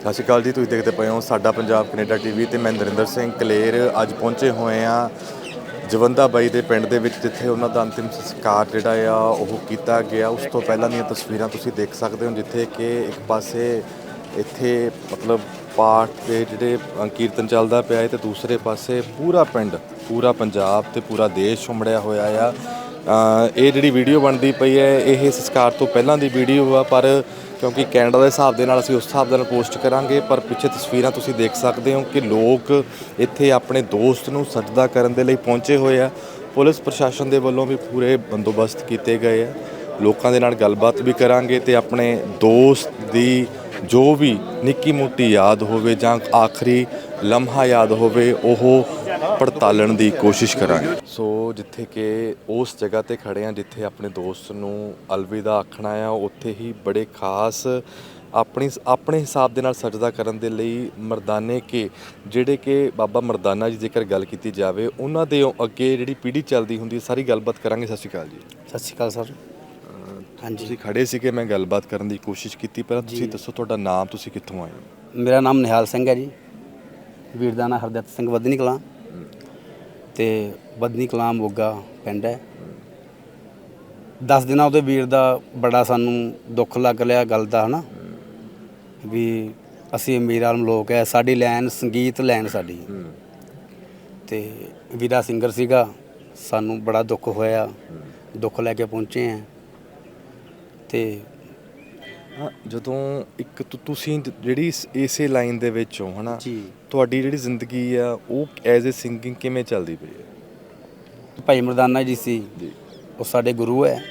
ਸਤਿ ਸ਼੍ਰੀ ਅਕਾਲ ਜੀ, ਤੁਸੀਂ ਦੇਖਦੇ ਪਏ ਹੋ ਸਾਡਾ ਪੰਜਾਬ ਕੈਨੇਡਾ ਟੀਵੀ ਤੇ ਮੈਂ ਨਰਿੰਦਰ ਸਿੰਘ ਕਲੇਰ। ਅੱਜ ਪਹੁੰਚੇ ਹੋਏ ਆ ਜਵੰਦਾ ਬਾਈ ਦੇ ਪਿੰਡ ਦੇ ਵਿੱਚ, ਜਿੱਥੇ ਉਹਨਾਂ ਦਾ ਅੰਤਿਮ ਸੰਸਕਾਰ ਜਿਹੜਾ ਆ, ਉਹ ਕੀਤਾ ਗਿਆ। ਉਸ ਤੋਂ ਪਹਿਲਾਂ ਦੀਆਂ ਤਸਵੀਰਾਂ ਤੁਸੀਂ ਦੇਖ ਸਕਦੇ ਹੋ, ਜਿੱਥੇ ਕਿ ਇੱਕ ਪਾਸੇ ਇੱਥੇ ਮਤਲਬ ਪਾਠ ਦੇ ਜਿਹੜੇ ਕੀਰਤਨ ਚੱਲਦਾ ਪਿਆ ਹੈ ਤੇ ਦੂਸਰੇ ਪਾਸੇ ਪੂਰਾ ਪਿੰਡ, ਪੂਰਾ ਪੰਜਾਬ ਤੇ ਪੂਰਾ ਦੇਸ਼ ਉਮੜਿਆ ਹੋਇਆ ਆ। ਇਹ ਜਿਹੜੀ ਵੀਡੀਓ ਬਣਦੀ ਪਈ ਹੈ, ਇਹ ਸੰਸਕਾਰ ਤੋਂ ਪਹਿਲਾਂ ਦੀ ਵੀਡੀਓ ਆ, ਪਰ ਕਿਉਂਕਿ ਕੈਨੇਡਾ ਦੇ ਹਿਸਾਬ ਦੇ ਨਾਲ ਅਸੀਂ ਉਸ ਹਿਸਾਬ ਦੇ ਨਾਲ ਪੋਸਟ ਕਰਾਂਗੇ, ਪਰ ਪਿੱਛੇ ਤਸਵੀਰਾਂ ਤੁਸੀਂ ਦੇਖ ਸਕਦੇ ਹੋ ਕਿ ਲੋਕ ਇੱਥੇ ਆਪਣੇ ਦੋਸਤ ਨੂੰ ਸਜਦਾ ਕਰਨ ਦੇ ਲਈ ਪਹੁੰਚੇ ਹੋਏ ਆ। ਪੁਲਿਸ ਪ੍ਰਸ਼ਾਸਨ ਦੇ ਵੱਲੋਂ ਵੀ ਪੂਰੇ ਬੰਦੋਬਸਤ ਕੀਤੇ ਗਏ ਆ। ਲੋਕਾਂ ਦੇ ਨਾਲ ਗੱਲਬਾਤ ਵੀ ਕਰਾਂਗੇ ਤੇ ਆਪਣੇ ਦੋਸਤ ਦੀ ਜੋ ਵੀ ਨਿੱਕੀ ਮੋਟੀ ਯਾਦ ਹੋਵੇ ਜਾਂ ਆਖਰੀ ਲਮਹਾ ਯਾਦ ਹੋਵੇ, ਉਹ ਪੜਤਾਲਣ ਦੀ ਕੋਸ਼ਿਸ਼ ਕਰਾਂਗੇ। ਸੋ ਜਿੱਥੇ ਕਿ ਉਸ ਜਗ੍ਹਾ ਤੇ ਖੜੇ ਆ ਜਿੱਥੇ ਆਪਣੇ ਦੋਸਤ ਨੂੰ ਅਲਵਿਦਾ ਆਖਣਾ ਆ ਉੱਥੇ ਹੀ ਬੜੇ ਖਾਸ ਆਪਣੀ ਆਪਣੇ ਹਿਸਾਬ ਦੇ ਨਾਲ ਸਜਦਾ ਕਰਨ ਦੇ ਲਈ ਮਰਦਾਨੇ ਕੇ ਜਿਹੜੇ ਕਿ ਬਾਬਾ ਮਰਦਾਨਾ ਜੀ ਜੇਕਰ ਗੱਲ ਕੀਤੀ ਜਾਵੇ ਉਹਨਾਂ ਦੇ ਅੱਗੇ ਜਿਹੜੀ ਪੀੜ੍ਹੀ ਚੱਲਦੀ ਹੁੰਦੀ ਹੈ, ਸਾਰੀ ਗੱਲਬਾਤ ਕਰਾਂਗੇ। ਸਤਿ ਸ਼੍ਰੀ ਅਕਾਲ ਜੀ। ਸਤਿ ਸ਼੍ਰੀ ਅਕਾਲ ਸਰ। ਹਾਂਜੀ। ਤੁਸੀਂ ਖੜੇ ਸੀਗੇ ਮੈਂ ਗੱਲਬਾਤ ਕਰਨ ਦੀ ਕੋਸ਼ਿਸ਼ ਕੀਤੀ ਪਰ ਤੁਸੀਂ ਦੱਸੋ ਤੁਹਾਡਾ ਨਾਮ ਤੁਸੀਂ ਕਿੱਥੋਂ ਆਏ ਹੋ? ਮੇਰਾ ਨਾਮ ਨਿਹਾਲ ਸਿੰਘ ਹੈ ਜੀ। ਵੀਰ ਦਾ ਨਾਂ ਹਰਦਿੱਤ ਸਿੰਘ ਵਧਨੀ ਕਲਾਂ ਤੇ ਵਧਨੀ ਕਲਾਂ ਮੋਗਾ ਪਿੰਡ ਹੈ। 10 ਦਿਨਾਂ ਉਹਦੇ ਵੀਰ ਦਾ ਬੜਾ ਸਾਨੂੰ ਦੁੱਖ ਲੱਗ ਲਿਆ ਗੱਲ ਦਾ ਹਨਾ? ਵੀ ਅਸੀਂ ਅਮੀਰ ਆਲਮ ਲੋਕ ਹੈ ਸਾਡੀ ਲਾਈਨ ਸੰਗੀਤ ਲਾਈਨ ਸਾਡੀ ਤੇ ਵੀਰਾ ਸਿੰਗਰ ਸੀਗਾ ਸਾਨੂੰ ਬੜਾ ਦੁੱਖ ਹੋਇਆ ਦੁੱਖ ਲੈ ਕੇ ਪਹੁੰਚੇ ਆ ਤੇ ਜਦੋਂ ਇੱਕ ਤੁ- ਤੁਸੀਂ ਜਿਹੜੀ ਇਸ- ਇਸੇ ਲਾਈਨ ਦੇ ਵਿੱਚ ਹੋ ਹਨਾ? ਜੀ। ਤੁਹਾਡੀ ਜਿਹੜੀ ਜ਼ਿੰਦਗੀ ਆ ਉਹ ਐਜ਼ ਅ ਸਿੰਗਿੰਗ ਕਿਵੇਂ ਚੱਲਦੀ ਪਈ ਹੈ? ਭਾਈ ਮਰਦਾਨਾ ਜੀ ਸੀ। ਜੀ। ਉਹ ਸਾਡੇ ਗੁਰੂ ਹੈ।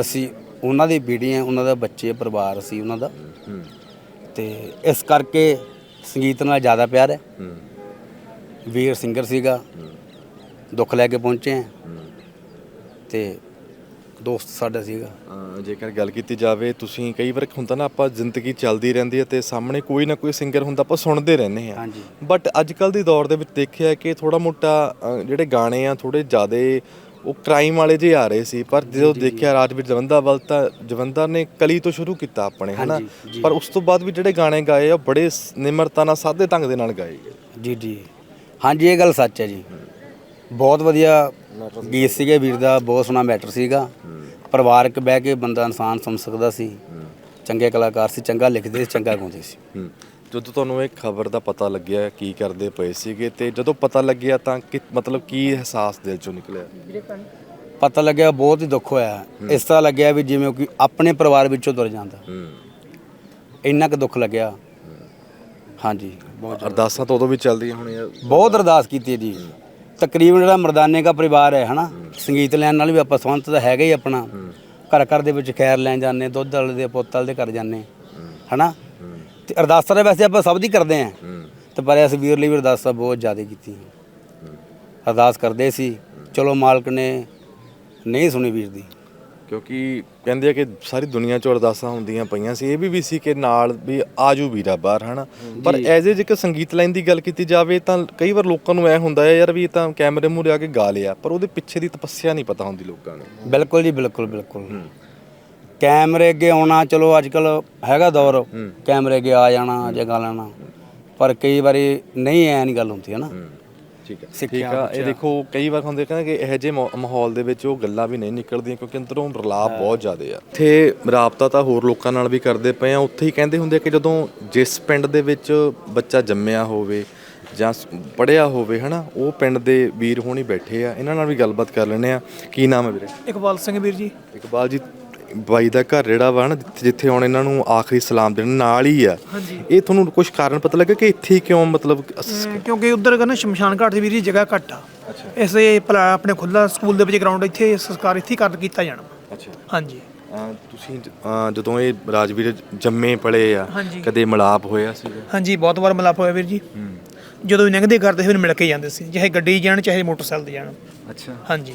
ਅਸੀਂ ਉਹਨਾਂ ਦੀ ਬੀੜੀ ਹੈ ਉਹਨਾਂ ਦਾ ਬੱਚੇ ਪਰਿਵਾਰ ਸੀ ਉਹਨਾਂ ਦਾ। ਹੂੰ। ਤੇ ਇਸ ਕਰਕੇ ਸੰਗੀਤ ਨਾਲ ਜ਼ਿਆਦਾ ਪਿਆਰ ਹੈ। ਹੂੰ। ਵੀਰ ਸਿੰਗਰ ਸੀਗਾ। ਦੁੱਖ ਲੈ ਕੇ ਪਹੁੰਚੇ ਹਾਂ। ਤੇ ਦੋਸਤ ਸਾਡਾ ਸੀਗਾ। ਅਹ ਜੇਕਰ ਗੱਲ ਕੀਤੀ ਜਾਵੇ ਤੁਸੀਂ ਕਈ ਵਾਰ ਹੁੰਦਾ ਨਾ ਆਪਾਂ ਜ਼ਿੰਦਗੀ ਚੱਲਦੀ ਰਹਿੰਦੀ ਹੈ ਤੇ ਸਾਹਮਣੇ ਕੋਈ ਨਾ ਕੋਈ ਸਿੰਗਰ ਹੁੰਦਾ ਆਪਾਂ ਸੁਣਦੇ ਰਹਿੰਦੇ ਹਾਂਜੀ। ਬਟ ਅੱਜ ਕੱਲ ਦੀ ਦੌਰ ਦੇ ਵਿੱਚ ਦੇਖਿਆ ਕਿ ਥੋੜਾ ਮੋਟਾ ਅਹ, ਜਿਹੜੇ ਗਾਣੇ ਆ ਥੋੜੇ ਜ਼ਿਆਦੇ ਉਹ ਕ੍ਰਾਈਮ ਵਾਲੇ ਜੇ ਆ ਰਹੇ ਸੀ। ਪਰ ਜਦੋਂ ਦੇਖਿਆ ਰਾਜਵੀਰ ਜਵੰਦਾ ਵੱਲ ਤਾਂ ਜਵੰਦਾ ਨੇ ਕਲੀ ਤੋਂ ਸ਼ੁਰੂ ਕੀਤਾ ਆਪਣੇ ਹਨਾ? ਹਾਂਜੀ, ਜੀ। ਪਰ ਉਸ ਤੋਂ ਬਾਅਦ ਵੀ ਜਿਹੜੇ ਗਾਣੇ ਗਾਏ ਆ ਬੜੇ ਸ- ਨਿਮਰਤਾ ਨਾਲ ਸਾਦੇ ਢੰਗ ਦੇ ਨਾਲ ਗਾਏ ਗਏ। ਜੀ ਜੀ। ਹਾਂਜੀ ਇਹ ਗੱਲ ਸੱਚ ਹੈ ਜੀ। ਬਹੁਤ ਵਧੀਆ ਗੀਤ ਸੀਗੇ ਵੀਰ ਦਾ ਬਹੁਤ ਸੋਹਣਾ ਮੈਟਰ ਸੀਗਾ। ਪਰਿਵਾਰਕ ਬਹਿ ਕੇ ਬੰਦਾ ਇਨਸਾਨ ਸਮਝ ਸਕਦਾ ਸੀ। ਚੰਗੇ ਕਲਾਕਾਰ ਸੀ ਚੰਗਾ ਲਿਖਦੇ ਸੀ ਚੰਗਾ ਗਾਉਂਦੇ ਸੀ। ਜਦੋਂ ਤੁਹਾਨੂੰ ਇਹ ਖਬਰ ਦਾ ਪਤਾ ਲੱਗਿਆ ਕੀ ਕਰਦੇ ਪਏ ਸੀਗੇ ਤੇ ਜਦੋਂ ਪਤਾ ਲੱਗਿਆ ਤਾਂ ਕਿ ਮਤਲਬ ਕੀ ਅਹਿਸਾਸ ਦਿਲ ਚੋਂ ਨਿਕਲਿਆ? ਪਤਾ ਲੱਗਿਆ ਬਹੁਤ ਹੀ ਦੁੱਖ ਹੋਇਆ। ਇਸ ਤਰ੍ਹਾਂ ਲੱਗਿਆ ਵੀ ਜਿਵੇਂ ਕਿ ਆਪਣੇ ਪਰਿਵਾਰ ਵਿੱਚੋਂ ਤੁਰ ਜਾਂਦਾ। ਇੰਨਾ ਕੁ ਦੁੱਖ ਲੱਗਿਆ। ਹਾਂਜੀ। ਬਹੁਤ ਅਰਦਾਸਾਂ ਤਾਂ ਉਦੋਂ ਵੀ ਚੱਲਦੀਆਂ ਹੋਣੀਆਂ। ਬਹੁਤ ਅਰਦਾਸ ਕੀਤੀ ਹੈ ਜੀ। ਤਕਰੀਬਨ ਜਿਹੜਾ ਮਰਦਾਨੇ ਦਾ ਪਰਿਵਾਰ ਹੈ, ਹਨਾ? ਸੰਗੀਤ ਲੈਣ ਨਾਲ ਵੀ ਆਪਾਂ ਸੰਬੰਧ ਤਾਂ ਹੈਗਾ ਹੀ ਆਪਣਾ। ਘਰ ਘਰ ਦੇ ਵਿੱਚ ਖੈਰ ਲੈਣ ਜਾਂਦੇ, ਦੁੱਧ ਵਾਲੇ ਦੇ, ਪੁੱਤ ਵਾਲੇ ਦੇ ਘਰ ਜਾਂਦੇ, ਹਨਾ? ਤੇ ਅਰਦਾਸਾਂ ਤਾਂ ਵੈਸੇ ਆਪਾਂ ਸਭ ਦੀ ਕਰਦੇ ਆਂ ਤੇ ਪਰ ਇਸ ਵੀਰ ਲਈ ਵੀ ਅਰਦਾਸਾਂ ਬਹੁਤ ਜ਼ਿਆਦਾ ਕੀਤੀਆਂ। ਅਰਦਾਸ ਕਰਦੇ ਸੀ, ਚਲੋ ਮਾਲਕ ਨੇ ਨਹੀਂ ਸੁਣੀ ਵੀਰ ਦੀ। ਕਿਉਂਕਿ ਕਹਿੰਦੇ ਆ ਕਿ ਸਾਰੀ ਦੁਨੀਆ 'ਚ ਅਰਦਾਸਾਂ ਹੁੰਦੀਆਂ ਪਈਆਂ ਸੀ। ਇਹ ਵੀ ਵੀ ਸੀ ਕਿ ਨਾਲ ਵੀ ਆਜੂ ਵੀਰਾ ਬਾਹਰ ਹਨਾ? ਪਰ ਐਜ਼ ਏ ਜੇਕਰ ਸੰਗੀਤ ਲਾਈਨ ਦੀ ਗੱਲ ਕੀਤੀ ਜਾਵੇ ਤਾਂ ਕਈ ਵਾਰ ਲੋਕਾਂ ਨੂੰ ਐ ਹੁੰਦਾ ਹੈ ਯਾਰ ਵੀ ਇਹ ਤਾਂ ਕੈਮਰੇ ਮੂਹਰੇ ਆ ਕੇ ਗਾ ਲਿਆ ਪਰ ਉਹਦੇ ਪਿੱਛੇ ਦੀ ਤਪੱਸਿਆ ਨਹੀਂ ਪਤਾ ਹੁੰਦੀ ਲੋਕਾਂ ਨੂੰ। ਬਿਲਕੁਲ ਜੀ ਬਿਲਕੁਲ ਬਿਲਕੁਲ। ਕੈਮਰੇ ਅੱਗੇ ਆਉਣਾ ਚਲੋ ਅੱਜ ਕੱਲ ਹੈਗਾ ਦੌਰ। ਕੈਮਰੇ ਅੱਗੇ ਆ ਜਾਣਾ ਜਾਂ ਗਾ ਲੈਣਾ। ਪਰ ਕਈ ਵਾਰੀ ਨਹੀਂ ਐ ਨਹੀਂ ਗੱਲ ਹੁੰਦੀ ਹੈ। ਨਾ ਠੀਕ ਹੈ। ਸਿੱਖਿਆ ਠੀਕ ਆ ਇਹ ਦੇਖੋ ਕਈ ਵਾਰ ਹੁੰਦੇ ਕਹਿੰਦੇ ਕਿ ਇਹੋ ਜਿਹੇ ਮਾ- ਮਾਹੌਲ ਦੇ ਵਿੱਚ ਉਹ ਗੱਲਾਂ ਵੀ ਨਹੀਂ ਨਿਕਲਦੀਆਂ ਕਿਉਂਕਿ ਅੰਦਰੋਂ ਰਲਾਪ ਬਹੁਤ ਜ਼ਿਆਦੇ ਆ। ਇੱਥੇ ਰਾਬਤਾ ਤਾਂ ਹੋਰ ਲੋਕਾਂ ਨਾਲ ਵੀ ਕਰਦੇ ਪਏ ਆ। ਉੱਥੇ ਹੀ ਕਹਿੰਦੇ ਹੁੰਦੇ ਆ ਕਿ ਜਦੋਂ ਜਿਸ ਪਿੰਡ ਦੇ ਵਿੱਚ ਬੱਚਾ ਜੰਮਿਆ ਹੋਵੇ ਜਾਂ ਪੜਿਆ ਹੋਵੇ ਹਨਾ ਉਹ ਪਿੰਡ ਦੇ ਵੀਰ ਹੋਣੀ ਬੈਠੇ ਆ। ਇਹਨਾਂ ਨਾਲ ਵੀ ਗੱਲਬਾਤ ਕਰ ਲੈਣੇ ਆ। ਕੀ ਨਾਮ ਹੈ ਵੀਰੇ? ਇਕਬਾਲ ਸਿੰਘ ਵੀਰ ਜੀ। ਇਕਬਾਲ ਜੀ ਬਾਈ ਦਾ ਘਰ ਜਿਹੜਾ ਵਾ ਨਾ ਜਿੱਥੇ- ਜਿੱਥੇ ਹੁਣ ਇਹਨਾਂ ਨੂੰ ਆਖਰੀ ਸਲਾਮ ਦੇਣ ਨਾਲ ਹੀ ਆ। ਹਾਂਜੀ। ਇਹ ਤੁਹਾਨੂੰ ਕੁਝ ਕਾਰਨ ਪਤਾ ਲੱਗਾ ਕਿ ਇੱਥੇ ਕਿਉਂ ਮਤਲਬ ਅਸ- ਅਮ ਕਿਉਂਕਿ ਉਧਰ ਕਹਿੰਦਾ ਸ਼ਮਸ਼ਾਨ ਘਾਟ ਦੀ ਵੀਰ ਜਗ੍ਹਾ ਘੱਟ ਆ। ਇਸੇ ਭਲਾ ਆਪਣੇ ਖੁੱਲਾ ਸਕੂਲ ਦੇ ਵਿੱਚ ਗਰਾਊਂਡ ਇੱਥੇ ਸੰਸਕਾਰ ਇੱਥੇ ਹੀ ਕਰ ਕੀਤਾ ਜਾਣਾ। ਅੱਛਾ। ਹਾਂਜੀ। ਅਹ ਤੁਸੀਂ ਅਹ ਜਦੋਂ ਇਹ ਰਾਜਵੀਰ ਜੰਮੇ ਪਲੇ ਆ ਹਾਂਜੀ। ਕਦੇ ਮਿਲਾਪ ਹੋਇਆ ਸੀਗਾ? ਹਾਂਜੀ ਬਹੁਤ ਵਾਰ ਮਿਲਾਪ ਹੋਇਆ ਵੀਰ ਜੀ। ਜਦੋਂ ਵੀ ਲੰਘਦੇ ਕਰਦੇ ਫਿਰ ਮਿਲ ਕੇ ਜਾਂਦੇ ਸੀ ਚਾਹੇ ਗੱਡੀ 'ਚ ਜਾਣ ਚਾਹੇ ਮੋਟਰਸਾਈਕਲ ਤੇ ਜਾਣ। ਅੱਛਾ। ਹਾਂਜੀ।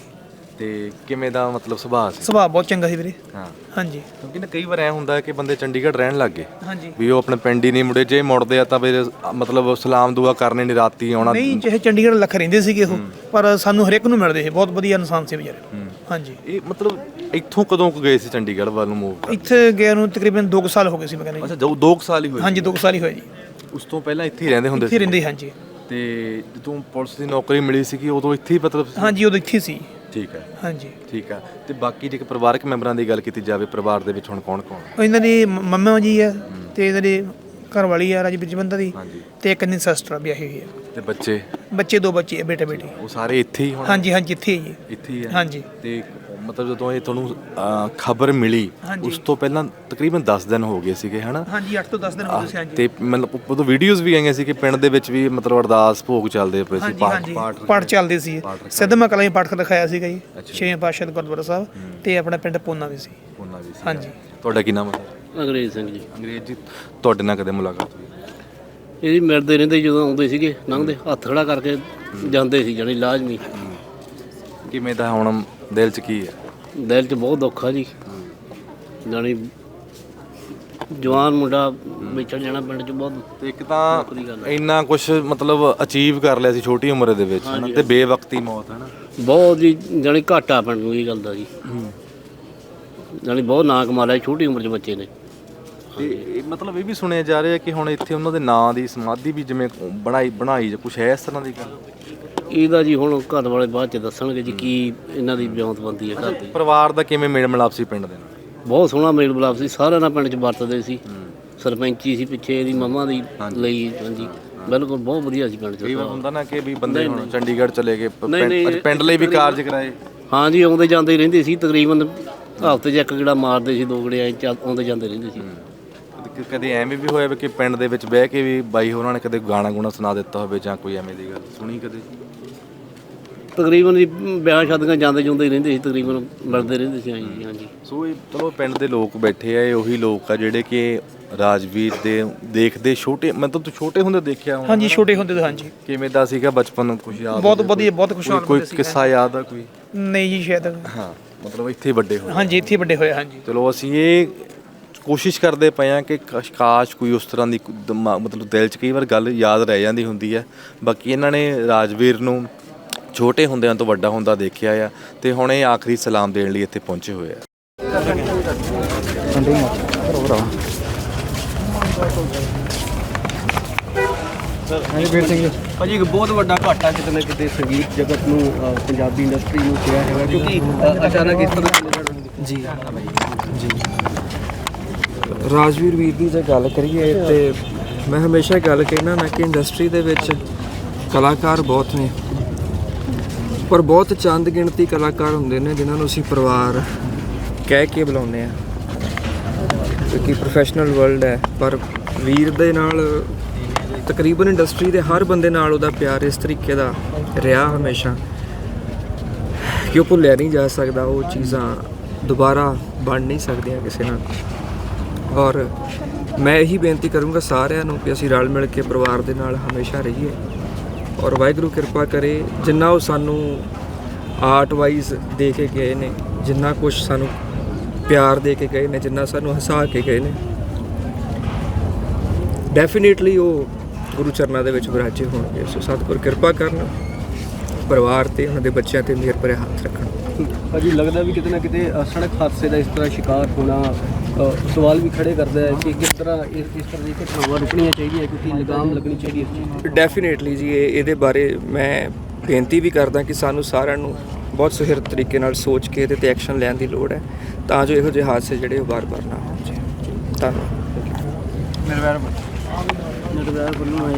ਤੇ ਕਿਵੇਂ ਦਾ ਮਤਲਬ ਸੁਭਾਅ ਸੀ? ਸੁਭਾਅ ਬਹੁਤ ਚੰਗਾ ਸੀ ਵੀਰੇ। ਹਾਂ। ਹਾਂਜੀ। ਕਿਉਂਕਿ ਨਾ ਕਈ ਵਾਰ ਐ ਹੁੰਦਾ ਕਿ ਬੰਦੇ ਚੰਡੀਗੜ੍ਹ ਰਹਿਣ ਲੱਗ ਗਏ। ਹਾਂਜੀ। ਵੀ ਉਹ ਆਪਣੇ ਪਿੰਡ ਹੀ ਨਹੀਂ ਮੁੜੇ ਜੇ ਮੁੜਦੇ ਆ ਤਾਂ ਫਿਰ ਮਤਲਬ ਸਲਾਮ ਦੁਆ ਕਰਨੇ ਨਹੀਂ ਰਾਤੀ ਆਉਣਾ। ਨਹੀਂ ਚਾਹੇ ਚੰਡੀਗੜ੍ਹ ਲੱਖ ਰਹਿੰਦੇ ਸੀਗੇ ਉਹ ਪਰ ਸਾਨੂੰ ਹਰੇਕ ਨੂੰ ਮਿਲਦੇ ਸੀ ਬਹੁਤ ਵਧੀਆ ਇਨਸਾਨ ਸੀ ਵਿਚਾਰੇ। ਹਾਂਜੀ। ਇਹ ਮਤਲਬ ਇੱਥੋਂ ਕਦੋਂ ਕੁ ਗਏ ਸੀ ਚੰਡੀਗੜ੍ਹ ਵੱਲ ਨੂੰ ਮੂਵ ਇੱਥੇ ਗਿਆ ਨੂੰ ਤਕਰੀਬਨ 2 ਸਾਲ ਹੋ ਗਏ ਸੀ ਮੈਂ ਕਹਿੰਦਾ ਅੱਛਾ ਜੋ 2 ਸਾਲ ਹੀ ਹੋਏ ਹਾਂਜੀ 2 ਸਾਲ ਹੀ ਹੋਏ ਜੀ। ਉਸ ਤੋਂ ਪਹਿਲਾਂ ਇੱਥੇ ਹੀ ਰਹਿੰਦੇ ਹੁੰਦੇ ਇੱਥੇ ਰਹਿੰਦੇ ਹਾਂਜੀ। ਤੇ ਜਦੋਂ ਪੁਲਿਸ ਦੀ ਨੌਕਰੀ ਮਿਲੀ ਸੀਗੀ ਉਦੋਂ ਇੱਥੇ ਹੀ ਮਤਲਬ ਸੀ? ਹਾਂਜੀ ਉਦੋਂ ਇੱਥੇ ਸੀ। ਠੀਕ ਹੈ। ਹਾਂਜੀ। ਠੀਕ ਹੈ। ਤੇ ਬਾਕੀ ਜੇ ਪਰਿਵਾਰਕ ਮੈਂਬਰਾਂ ਦੀ ਗੱਲ ਕੀਤੀ ਜਾਵੇ ਪਰਿਵਾਰ ਦੇ ਵਿੱਚ ਹੁਣ ਕੌਣ ਕੌਣ ਉਹ ਇਹਨਾਂ ਦੀ ਮ- ਮੰਮਾ ਜੀ ਆ ਤੇ ਇਹਨਾਂ ਦੀ ਘਰ ਵਾਲੀ ਆ ਰਾਜਵੀਰ ਜਵੰਦਾ ਦੀ ਹਾਂਜੀ। ਤੇ ਇੱਕ ਇਹਨਾਂ ਦੀ ਸਿਸਟਰ ਵਿਆਹੀ ਹੋਈ ਆ ਤੇ ਬੱਚੇ? ਬੱਚੇ ਦੋ ਬੱਚੇ ਆ ਬੇਟੇ ਬੇਟੀ ਉਹ ਸਾਰੇ ਇੱਥੇ ਹੀ ਹੁਣ ਹਾਂਜੀ ਹਾਂਜੀ ਇੱਥੇ ਹੀ ਜੀ। ਇੱਥੇ ਹੀ ਹੈ। ਹਾਂਜੀ। ਤੇ ਮਤਲਬ ਜਦੋਂ ਇਹ ਤੁਹਾਨੂੰ ਖਬਰ ਮਿਲੀ। ਉਸ ਤੋਂ ਪਹਿਲਾਂ ਤਕਰੀਬਨ 10 ਦਿਨ ਹੋ ਗਏ ਸੀਗੇ ਹਨਾ? ਹਾਂਜੀ 8 ਤੋਂ 10 ਦਿਨ ਹੋ ਗਏ ਸੀ ਹਾਂਜੀ। ਤੇ ਮਤਲਬ ਉਦੋਂ ਵੀਡੀਓਜ਼ ਵੀ ਆਈਆਂ ਸੀ ਕਿ ਪਿੰਡ ਦੇ ਵਿੱਚ ਵੀ ਮਤਲਬ ਅਰਦਾਸ ਭੋਗ ਚੱਲਦੇ ਪਏ ਸੀ ਹਾਂਜੀ ਪਾਠ ਪਾਠ ਪਾਠ ਚੱਲਦੇ ਸੀ। ਪਾਠ ਰੱਖਿਆ ਸਿੱਧਮਾ ਕਲਾਂ ਪਾਠ ਰਖਾਇਆ ਸੀਗਾ ਜੀ। ਛੇਵੇਂ ਪਾਤਸ਼ਾਹ ਦੇ ਗੁਰਦੁਆਰਾ ਸਾਹਿਬ ਤੇ ਆਪਣਾ ਪਿੰਡ ਪੋਨਾ ਵੀ ਸੀ। ਉਹਨਾਂ ਵੀ ਸੀ ਹਾਂਜੀ। ਤੁਹਾਡਾ ਕੀ ਨਾਮ ਹੈ ਅੰਗਰੇਜ਼ ਸਿੰਘ ਜੀ। ਅੰਗਰੇਜ਼ ਜੀ ਤੁਹਾਡੇ ਨਾਲ ਕਦੇ ਮੁਲਾਕਾਤ ਹੋਈ? ਇਹ ਜੀ ਮਿਲਦੇ ਰਹਿੰਦੇ ਜਦੋਂ ਆਉਂਦੇ ਸੀਗੇ ਲੰਘਦੇ ਹੱਥ ਖੜਾ ਕਰਕੇ ਜਾਂਦੇ ਸੀ ਜਾਣੀ ਲਾਜ਼ਮੀ। ਕਿਵੇਂ ਦਾ ਹੁਣ ਦਿਲ 'ਚ ਕੀ ਹੈ? ਦਿਲ 'ਚ ਬਹੁਤ ਦੁੱਖ ਆ ਜੀ। ਜਾਣੀ ਜਵਾਨ ਮੁੰਡਾ ਵਿਛੜ ਜਾਣਾ ਪਿੰਡ 'ਚ ਬਹੁਤ ਤੇ ਇੱਕ ਤਾਂ ਇੰਨਾ ਕੁਝ ਮਤਲਬ ਅਚੀਵ ਕਰ ਲਿਆ ਸੀ ਛੋਟੀ ਉਮਰ ਦੇ ਵਿੱਚ ਹਨਾ? ਤੇ ਬੇਵਕਤੀ ਮੌਤ ਹੈ ਨਾ ਬਹੁਤ ਜੀ ਜਾਣੀ ਘਾਟਾ ਪਿੰਡ ਨੂੰ ਇਹ ਗੱਲ ਦਾ ਜੀ। ਜਾਣੀ ਬਹੁਤ ਨਾਂ ਕਮਾ ਲਿਆ ਛੋਟੀ ਉਮਰ 'ਚ ਬੱਚੇ ਨੇ। ਤੇ ਇਹ ਮਤਲਬ ਇਹ ਵੀ ਸੁਣਿਆ ਜਾ ਰਿਹਾ ਕਿ ਹੁਣ ਇੱਥੇ ਉਹਨਾਂ ਦੇ ਨਾਂ ਦੀ ਸਮਾਧੀ ਵੀ ਜਿਵੇਂ ਬਣਾਈ ਬਣਾਈ ਜਾਂ ਕੁਝ ਹੈ ਇਸ ਤਰ੍ਹਾਂ ਦੀ ਗੱਲ? ਇਹਦਾ ਜੀ ਹੁਣ ਘਰ ਵਾਲੇ ਬਾਅਦ 'ਚ ਦੱਸਣਗੇ ਜੀ ਕੀ ਇਹਨਾਂ ਦੀ ਬਿਉਂਤਬੰਦੀ ਹੈ ਘਰ ਦੀ। ਪਰਿਵਾਰ ਦਾ ਕਿਵੇਂ ਮੇਲ ਮਿਲਾਪ ਸੀ ਪਿੰਡ ਦੇ ਨਾਲ? ਬਹੁਤ ਸੋਹਣਾ ਮੇਲ ਮਿਲਾਪ ਸੀ ਸਾਰਿਆਂ ਨਾਲ ਪਿੰਡ 'ਚ ਵਰਤਦੇ ਸੀ। ਸਰਪੰਚੀ ਸੀ ਪਿੱਛੇ ਇਹਦੀ ਮੰਮਾ ਦੀ ਲਈ ਹਾਂਜੀ। ਬਿਲਕੁਲ ਬਹੁਤ ਵਧੀਆ ਸੀ ਪਿੰਡ 'ਚ ਵਾਰ ਹੁੰਦਾ ਨਾ ਕਿ ਵੀ ਬੰਦੇ ਹੁਣ ਚੰਡੀਗੜ੍ਹ ਚਲੇ ਗਏ ਪ- ਨਹੀਂ, ਪਿੰਡ ਨਹੀਂ, ਅੱਜ ਪਿੰਡ ਲਈ ਵੀ ਕਾਰਜ ਕਰਾਏ। ਹਾਂ ਜੀ ਆਉਂਦੇ ਜਾਂਦੇ ਹੀ ਰਹਿੰਦੇ ਸੀ ਤਕਰੀਬਨ ਹਫ਼ਤੇ 'ਚ ਇੱਕ ਗੇੜਾ ਮਾਰਦੇ ਸੀ ਦੋ ਗੇੜੇ ਐਂ ਚੱਲ- ਆਉਂਦੇ ਜਾਂਦੇ ਰਹਿੰਦੇ ਸੀ। ਕਦੇ- ਕਦੇ ਐਵੇਂ ਵੀ ਹੋਇਆ ਵੀ ਕਿ ਪਿੰਡ ਦੇ ਵਿੱਚ ਬਹਿ ਕੇ ਵੀ ਬਾਈ ਹੋਰਾਂ ਨੇ ਕਦੇ ਗਾਣਾ ਗੁਣਾ ਸੁਣਾ ਦਿੱਤਾ ਹੋਵੇ ਜਾਂ ਕੋਈ ਐਵੇਂ ਦੀ ਗੱਲ ਸੁਣੀ ਕਦੇ? ਤਕਰੀਬਨ ਜੀ ਵਿਆਹ ਸ਼ਾਦੀਆਂ ਜਾਂਦੇ ਜੁੰਦੇ ਹੀ ਰਹਿੰਦੇ ਸੀ ਤਕਰੀਬਨ ਮਿਲਦੇ ਰਹਿੰਦੇ ਸੀ ਹਾਂ। ਜੀ ਹਾਂਜੀ। ਸੋ ਇਹ ਚਲੋ ਪਿੰਡ ਦੇ ਲੋਕ ਬੈਠੇ ਆ ਇਹ ਉਹੀ ਲੋਕ ਆ ਜਿਹੜੇ ਕਿ ਰਾਜਵੀਰ ਦੇ ਦੇਖਦੇ ਛੋਟੇ ਮਤਲਬ ਤੂੰ ਛੋਟੇ ਹੁੰਦੇ ਦੇਖਿਆ ਹੋਣਾ ਹਾਂਜੀ ਛੋਟੇ ਹੁੰਦੇ ਤੋਂ ਹਾਂਜੀ। ਕਿਵੇਂ ਦਾ ਸੀਗਾ ਬਚਪਨ ਕੁਝ ਯਾਦ ਬਹੁਤ? ਵਧੀਆ ਬਹੁਤ ਖੁਸ਼ਹਾਲ ਕੋਈ ਹੁੰਦੇ ਸੀ ਕਿੱਸਾ ਯਾਦ ਆ ਕੋਈ? ਨਹੀਂ ਜੀ ਸ਼ਾਇਦ। ਹਾਂ ਮਤਲਬ ਇੱਥੇ ਵੱਡੇ ਹੋਏ ਹਾਂਜੀ ਇੱਥੇ ਵੱਡੇ ਹੋਏ ਹਾਂਜੀ। ਚਲੋ ਅਸੀਂ ਇਹ ਕੋਸ਼ਿਸ਼ ਕਰਦੇ ਪਏ ਆ ਕਿ ਕਸ਼- ਕੋਈ ਉਸ ਤਰ੍ਹਾਂ ਦੀ ਮਤਲਬ ਦਿਲ 'ਚ ਕਈ ਵਾਰ ਗੱਲ ਯਾਦ ਰਹਿ ਜਾਂਦੀ ਹੁੰਦੀ ਹੈ ਬਾਕੀ ਇਹਨਾਂ ਨੇ ਰਾਜਵੀਰ ਨੂੰ ਛੋਟੇ ਹੁੰਦਿਆਂ ਤੋਂ ਵੱਡਾ ਹੁੰਦਾ ਦੇਖਿਆ ਆ ਤੇ ਹੁਣ ਇਹ ਆਖਰੀ ਸਲਾਮ ਦੇਣ ਲਈ ਇੱਥੇ ਪਹੁੰਚੇ ਹੋਏ ਆ। ਭਾਜੀ ਇੱਕ ਬਹੁਤ ਵੱਡਾ ਘਾਟਾ ਕਿਤੇ ਨਾ ਕਿਤੇ ਸੰਗੀਤ ਜਗਤ ਨੂੰ ਅ, ਪੰਜਾਬੀ ਇੰਡਸਟਰੀ ਨੂੰ ਪਿਆ ਹੈਗਾ ਕਿਉਂਕਿ ਅ, ਅਚਾਨਕ ਇਸ ਤਰ੍ਹਾਂ ਜੀ। ਜੀ। ਰਾਜਵੀਰ ਵੀਰ ਦੀ ਜੇ ਗੱਲ ਕਰੀਏ ਤੇ ਮੈਂ ਹਮੇਸ਼ਾ ਗੱਲ ਕਹਿਣਾ ਨਾ ਕਿ ਇੰਡਸਟਰੀ ਦੇ ਵਿੱਚ ਕਲਾਕਾਰ ਬਹੁਤ ਨੇ। ਪਰ ਬਹੁਤ ਚੰਦ ਗਿਣਤੀ ਕਲਾਕਾਰ ਹੁੰਦੇ ਨੇ, ਜਿਨ੍ਹਾਂ ਨੂੰ ਅਸੀਂ ਪਰਿਵਾਰ ਕਹਿ ਕੇ ਬੁਲਾਉਂਦੇ ਆ ਕਿਉਂਕਿ ਪ੍ਰੋਫੈਸ਼ਨਲ ਵਰਲਡ ਹੈ, ਪਰ ਵੀਰ ਦੇ ਨਾਲ ਤਕਰੀਬਨ ਇੰਡਸਟਰੀ ਦੇ ਹਰ ਬੰਦੇ ਨਾਲ ਉਹਦਾ ਪਿਆਰ ਇਸ ਤਰੀਕੇ ਦਾ ਰਿਹਾ ਹਮੇਸ਼ਾ। ਕਿ ਉਹ ਭੁੱਲਿਆ ਨਹੀਂ ਜਾ ਸਕਦਾ, ਉਹ ਚੀਜ਼ਾਂ ਦੁਬਾਰਾ ਬਣ ਨਹੀਂ ਸਕਦੀਆਂ ਕਿਸੇ ਨਾਲ। ਔਰ ਮੈਂ ਇਹੀ ਬੇਨਤੀ ਕਰੂੰਗਾ ਸਾਰਿਆਂ ਨੂੰ ਕਿ ਅਸੀਂ ਰਲ ਮਿਲ ਕੇ ਪਰਿਵਾਰ ਦੇ ਨਾਲ ਹਮੇਸ਼ਾ ਰਹੀਏ। ਔਰ ਵਾਹਿਗੁਰੂ ਕਿਰਪਾ ਕਰੇ ਜਿੰਨਾ ਉਹ ਸਾਨੂੰ ਆਰਟ ਵਾਈਜ਼ ਦੇ ਕੇ ਗਏ ਨੇ ਜਿੰਨਾ ਕੁਝ ਸਾਨੂੰ ਪਿਆਰ ਦੇ ਕੇ ਗਏ ਨੇ ਜਿੰਨਾ ਸਾਨੂੰ ਹਸਾ ਕੇ ਗਏ ਨੇ ਡੈਫੀਨੇਟਲੀ ਉਹ ਗੁਰੂ ਚਰਨਾਂ ਦੇ ਵਿੱਚ ਵਿਰਾਜੇ ਹੋਣਗੇ। ਸੋ ਸਤਿਗੁਰ ਕਿਰਪਾ ਕਰਨ ਪਰਿਵਾਰ ਤੇ ਉਹਨਾਂ ਦੇ ਬੱਚਿਆਂ ਤੇ ਮਿਹਰ ਭਰੇ ਹੱਥ ਰੱਖਣ। ਭਾਜੀ ਲੱਗਦਾ ਵੀ ਕਿਤੇ ਨਾ ਕਿਤੇ ਅ, ਸੜਕ ਹਾਦਸੇ ਦਾ ਇਸ ਤਰ੍ਹਾਂ ਸ਼ਿਕਾਰ ਹੋਣਾ ਸਵਾਲ ਵੀ ਖੜੇ ਕਰਦਾ ਹੈ ਕਿ ਕਿਸ ਤਰ੍ਹਾਂ ਇਸ ਇਸ ਤਰ੍ਹਾਂ ਦੀ ਘਟਨਾਵਾਂ ਰੁਕਣੀਆਂ ਚਾਹੀਦੀਆਂ ਕਿਉਂਕਿ ਲਗਾਮ ਲੱਗਣੀ ਚਾਹੀਦੀ ਹੈ ਇਸ ਚੀਜ਼ ਦੀ। ਡੈਫੀਨੇਟਲੀ ਜੀ ਇਹ ਇਹਦੇ ਬਾਰੇ ਮੈਂ ਬੇਨਤੀ ਵੀ ਕਰਦਾ ਕਿ ਸਾਨੂੰ ਸਾਰਿਆਂ ਨੂੰ ਬਹੁਤ ਸੁਹਿਰਦ ਤਰੀਕੇ ਨਾਲ ਸੋਚ ਕੇ ਇਹਦੇ ਤੇ ਐਕਸ਼ਨ ਲੈਣ ਦੀ ਲੋੜ ਹੈ ਤਾਂ ਜੋ ਇਹੋ ਜਿਹੇ ਹਾਦਸੇ ਜਿਹੜੇ ਉਹ ਵਾਰ-ਵਾਰ ਨਾ ਹੋਣ ਜੀ। ਧੰਨਵਾਦ। ਨਟਵੈਰ ਵੱਲੋਂ।